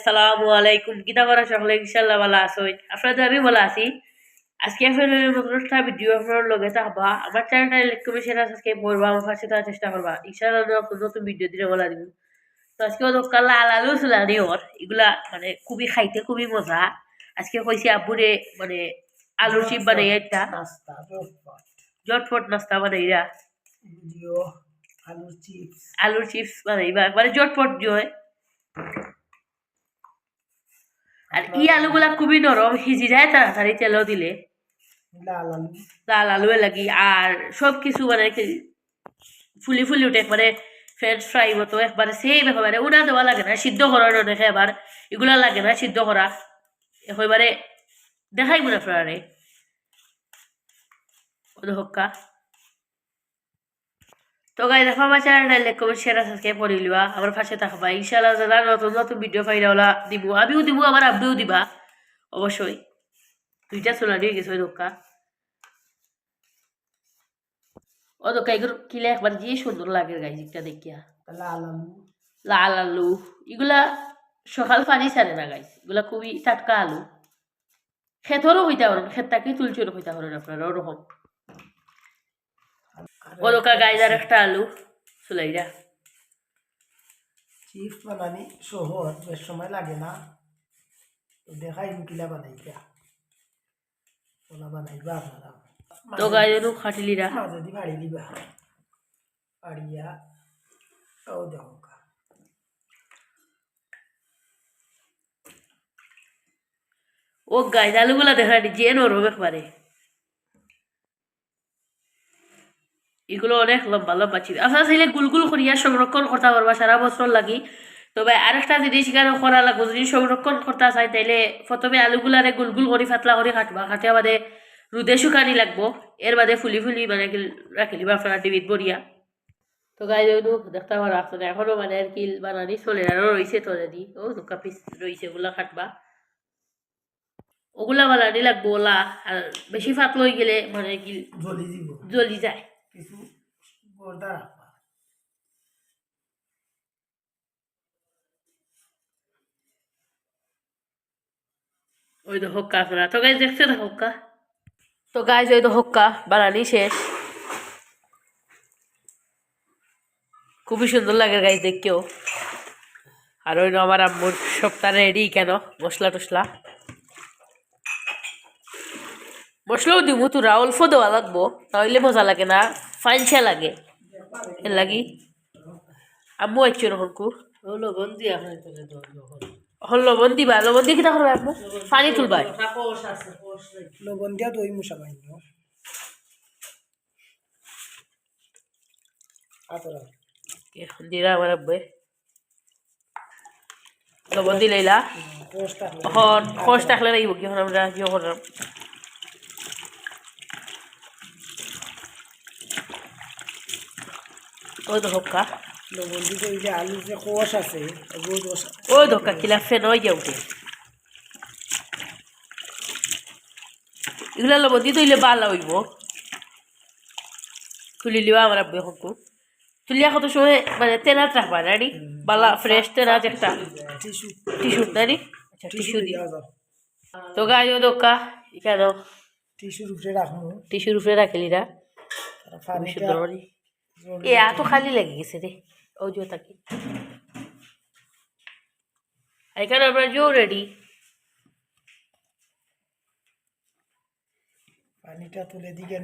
আসসালামু আলাইকুম। কিতা করা সকলে ইনশাল্লাহ ভালো আছেন আপনাদের আমি ভালো আছি। আজকে আপনাদের একটা ভিডিও আপনার লগে থাকবা আমার চ্যানেলটা লাইক শেয়ার সাবস্ক্রাইব করবা। আমার পাশে থাকার চেষ্টা করবা। ইনশাল্লাহ নতুন নতুন ভিডিও দিলে বলা দিব। তো আজকে দোকান লাল আলু চুলানি ওর এগুলা মানে খুবই খাইতে খুবই মজা। আজকে কইছি আব্বুরে মানে আলুর চিপ বানাই একটা। জটফট নাস্তা বানাইরা। আলুর চিপস আলুর চিপস বানাইবা। মানে জটপট জয় আর ই আলুগুলা খুবই নরম সিজি যায় তাড়াতাড়ি তেলও দিলে। লাল আলু। লাগি আর সব কিছু মানে ফুলি ফুলি উঠে একবারে ফ্রেঞ্চ ফ্রাই মতো একবারে সেম একেবারে উনা দেওয়া লাগে না সিদ্ধ করার অনেকে এবার এগুলা লাগে না সিদ্ধ করা। একেবারে দেখাই মনে আপনারে। হক্কা তো গাই দেখো আমার চ্যানেলটা লাইক কমেন্ট শেয়ার সাবস্ক্রাইব করে লিবা আমার পাশে থাকবা। ইনশাআল্লাহ যারা নতুন নতুন ভিডিও পাইরা দিব। আমিও দিব আমার আব্বুও দিবা। অবশ্যই। দুইটা চোলা দিয়ে গেছে ওই দোকা ও দোকা এগুলো কিলে একবার যে সুন্দর লাগে গাই দিকটা দেখিয়া। লাল আলু। লাল আলু। এগুলা সকাল পানি ছাড়ে না গাইস এগুলা খুবই টাটকা আলু। খেতরও হইতে পারেন। খেতটাকে তুলচুরও হইতে পারেন আপনারা ওরকম। ও দোকা গাইজার একটা আলু চুলাইরা চিপস বানানি সহজ বেশ সময় লাগে না তো দেখাই কিলা বানাইবা ওলা বানাইবা আপনারা তো গাইজারও খাটিলিরা মাঝে বাড়ি দিবা বাড়িয়া ও দেখো। ও গাইজ আলুগুলা দেখা যে নরম একবারে এগুলো অনেক লম্বা লম্বা ছিল। আপনারা চাইলে গুলগুল করিয়া সংরক্ষণ করতে পারবা সারা বছর লাগি। তবে আরেকটা জিনিস কেন করা লাগবে যদি সংরক্ষণ করতে চাই তাইলে প্রথমে আলুগুলারে গুলগুল করে ফাতলা করে কাটবা। কাটিয়া বাদে রুদে শুকানি লাগবো। এর বাদে ফুলি ফুলি মানে কি রাখি লিবা আপনারা টিভিত বরিয়া তো গাই জন্য দেখতে পারো আপনারা এখনও মানে আর কি বানানি চলে আরও রয়েছে তো যদি ও দুকা পিস রয়েছে ওগুলা কাটবা। ওগুলা বানানি লাগবো ওলা। আর বেশি ফাত লই গেলে মানে কি জ্বলি যায়। কিছু বর্দা রাখবা। ওই তো হক্কা আপনারা তো গাছ দেখছে তো হক্কা। তো গাছ ওই তো হক্কা বানানি শেষ। খুবই সুন্দর লাগে গাছ দেখতেও। আর ওই আমার আম্মুর সপ্তাহ রেডি কেন? মশলা টসলা মশলাও দিব তোরা অল্প দেওয়া লাগবো। তাহলে মজা লাগে না ফাইনসা লাগে। এর লাগি। আম্মু আইছো নহনকু লবণ দিয়া হল লবণ দিবা লবণ দিয়ে কিটা করবা আম্মু? পানি তুলবা। লবণ দিয়া দই মুসা বাইন দিলা আমার আব্বে লবণ দিলাইলা খোঁজ থাকলে লাগিব কি আমরা কি করলাম ওই হক্কা লবণ দিতে যে আলু যে কোষ আছে ওই ধক্কা কিলা ফেন উঠে এগুলা লবণ দিয়ে তৈলে বালা হইব। তুলি লিবা আমার আব্বে হকু তুলিয়া কত সময় মানে তেনাত রাখবা নানি বালা ফ্রেশ তেনাত একটা টিস্যু টিস্যু। নানি আচ্ছা টিস্যু দি দিয়া তো গাইও দোকা কেন টিস্যুর উপরে রাখব টিস্যুর উপরে রাখিলিরা তারা সুন্দর এ এত খালি লেগে গেছে রে। ও জো তাকি। এখানে আমরা জো রেডি পানিটা তুলে দিকে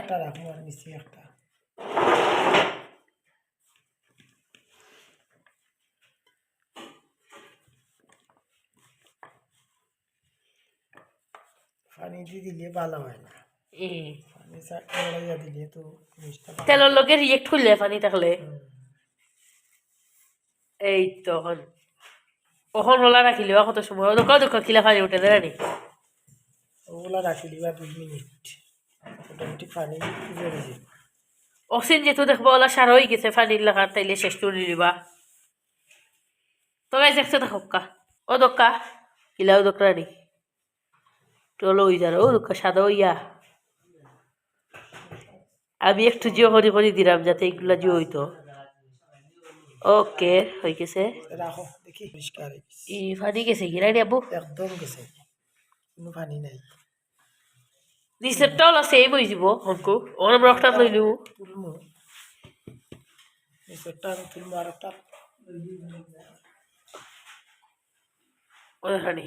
একটা রাখব আর নিচে একটা। পানি দিয়ে দিলে ভালো হয় না। তো। তেলের লগে রিয়েক্ট হইলে পানি থাকলে। এই তখন কখন ওলা রাখিলি কত সময়? ও দোকা দোকা কিলা পানি উঠে দেয় নি? ওগুলা রাখি দিবা দুই মিনিট। মোটামুটি পানি অক্সিজেন যেহেতু দেখব ওলা সার হয়ে গেছে পানির লাগার তাইলে শেষ করে দিবা। তো একসাথে হক্কা ও দোকা কিলা ও দোকা নি টলো যার ও দোকা সাদা হইয়া। আমি একটু জিও করি করে দিলাম যাতে এগুলা জিও হইতো। ওকে হয়ে গেছে। রাখো দেখি পরিষ্কার গেছে। ই গেছে গিরা আবু একদম গেছে। কোনো পানি নাই। টল আছে এই বই যাব হমকু ওর তুলমু। আমি তুলমু আর একটা ওর হানি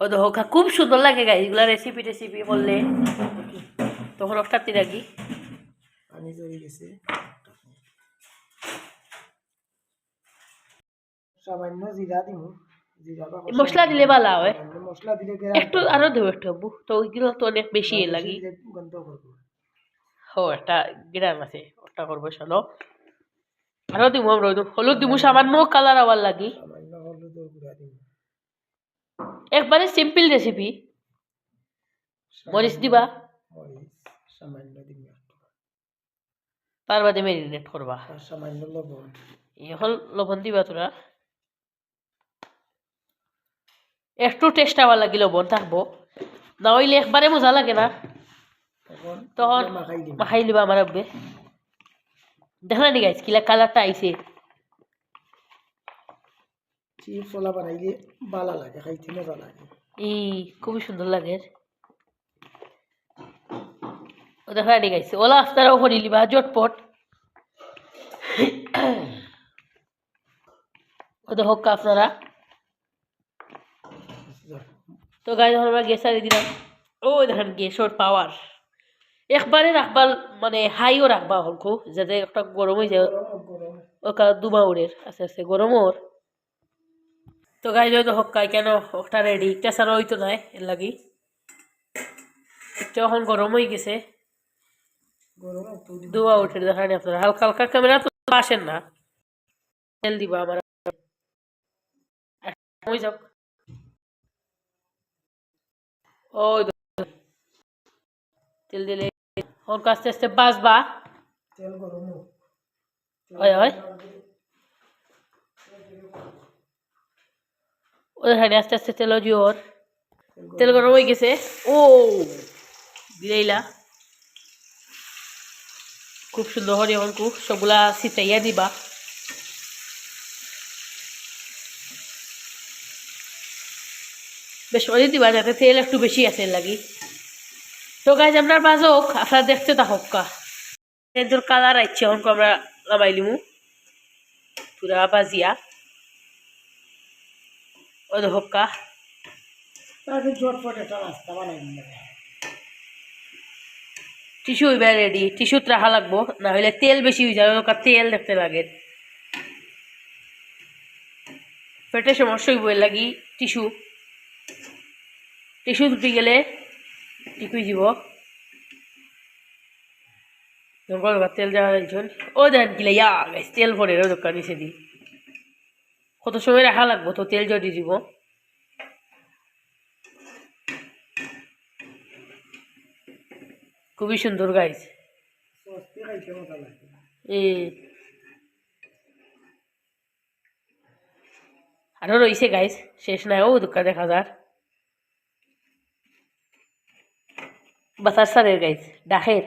ও দেখো খুব সুন্দর লাগে গাই এগুলা রেসিপি টেসিপি করলে তখন রক্তটা তিরাগি পানি জড়ি গেছে। সামান্য জিরা জিরা মশলা দিলে ভালো হয়। একটু আরও দেবো একটু আব্বু। তো ওইগুলো তো অনেক বেশি লাগি। গন্ধ একটা গ্রাম আছে ওটা করব চলো আরও দিব আমরা হলুদ দিব সামান্য কালার আবার লাগি সামান্য হলুদের গুঁড়া দিমু একবারে সিম্পল রেসিপি মরিচ দিবা। তার বাদে মেরিনেট করবা। সামান্য লবণ। এখন লবণ দিবা তোরা। একটু টেস্ট আবার লাগি লবণ থাকব। না হইলে একবারে মজা লাগে না। তখন মাখাই লিবা আমার দেখলা নি গাইছ কিলা কালারটা আইছে। চিপস বানাইলে বালা লাগে খাইতে মজা লাগে। ই খুবই সুন্দর লাগে। ও দেখলা নি গাইছে। ওলা আফতারাও করি লিবা জটপট। ও দেখো আপনারা তো গাই যখন আমরা গ্যাস দিলাম। ও দেখেন গ্যাসের পাওয়ার একবারে রাখবার মানে হাইও রাখবা হলকো যাতে একটা গরম হয়ে যায় ওকা দুমা উড়ের আস্তে আস্তে গরম ওর। তো গাই যদি হকাই কেন ওটা রেডি কেঁচারও হইতো নাই এর লাগি। একটু এখন গরম হয়ে গেছে। একটু। দুয়া উঠে দেখানি আপনারা। হালকা হালকা ক্যামেরা তো আসেন না। তেল দিবা আমার। হয়ে যাক ওই তেল দিলে এখন আস্তে আস্তে তেল গরম হোক। ওই। ওই ওখানে আস্তে আস্তে তেল জোর তেল গরম হয়ে গেছে। ও দিলাইলা খুব সুন্দর হরি এখন, খুব সবগুলা ছিটাইয়া দিবা। বেশ করে দিবা, যাতে তেল একটু বেশি আছে লাগি। তো গাছ আপনার বাজক আপনারা দেখতে থাকুক কা তেলটোর কালার আইছে, এখন আমরা লামাই লিমু। পুরা বাজিয়া। ও দেখক কা। টিস্যু হইবা রেডি টিস্যুত রাখা লাগবো না হইলে তেল বেশি হয়ে যাবে ওকা তেল দেখতে লাগে। পেটে সমস্যা হইব লাগি টিস্যু। টিস্যু টুটি গেলে যাব। জঙ্গল তেল দেওয়া ও দেন গিলে ইয়া তেল পরে দোকান নিচে দি। কত সময় রাখা লাগবো? তো তেল যদি দিব। খুবই সুন্দর এই। আরও রয়েছে গাইস শেষ নাই, ও দোকান দেখা যার বাসার সারের গাইস ডাকের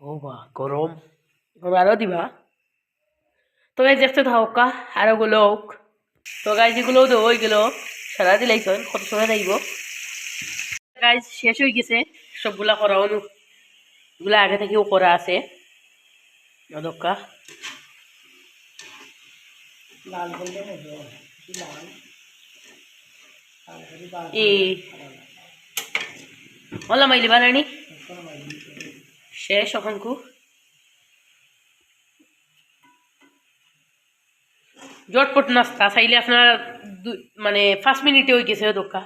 ও বা গরম। আরও দিবা। তো গাইজ দেখতে থাকুক কা, আরও গুলো হোক। তো গাইজ এগুলো তো হয়ে গেল, সারা দিলাইছেন কত সময় লাগবে গাইজ শেষ হয়ে গেছে, সবগুলা করা অনু এগুলা আগে থেকেও করা আছে। অদক্কা মাইলি বানানি শেষ, অখনকু। জটপট নাস্তা, চাইলে আপনার মানে পাঁচ মিনিটে হয়ে গেছে দোকা।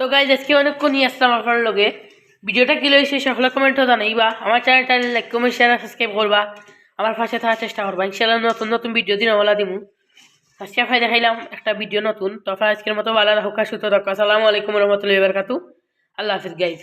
তো গাইজ আজকে অনেকক্ষণ নিয়ে আসলাম আপনার লগে। ভিডিওটা কি লইছে সকলে কমেন্টও জানাইবা। আমার চ্যানেলটা লাইক কমেন্ট শেয়ার সাবস্ক্রাইব করবা। আমার পাশে থাকার চেষ্টা করবা। ইনশাল্লাহ নতুন নতুন ভিডিও দিন আমলা দিমু। আজকে আপনার দেখাইলাম একটা ভিডিও নতুন। তো আপনার আজকের মতো ভালো রাখা সুতো রাখা আসসালামু আলাইকুম রহমতুল্লাহ বারকাতু আল্লাহ হাফিজ গাইজ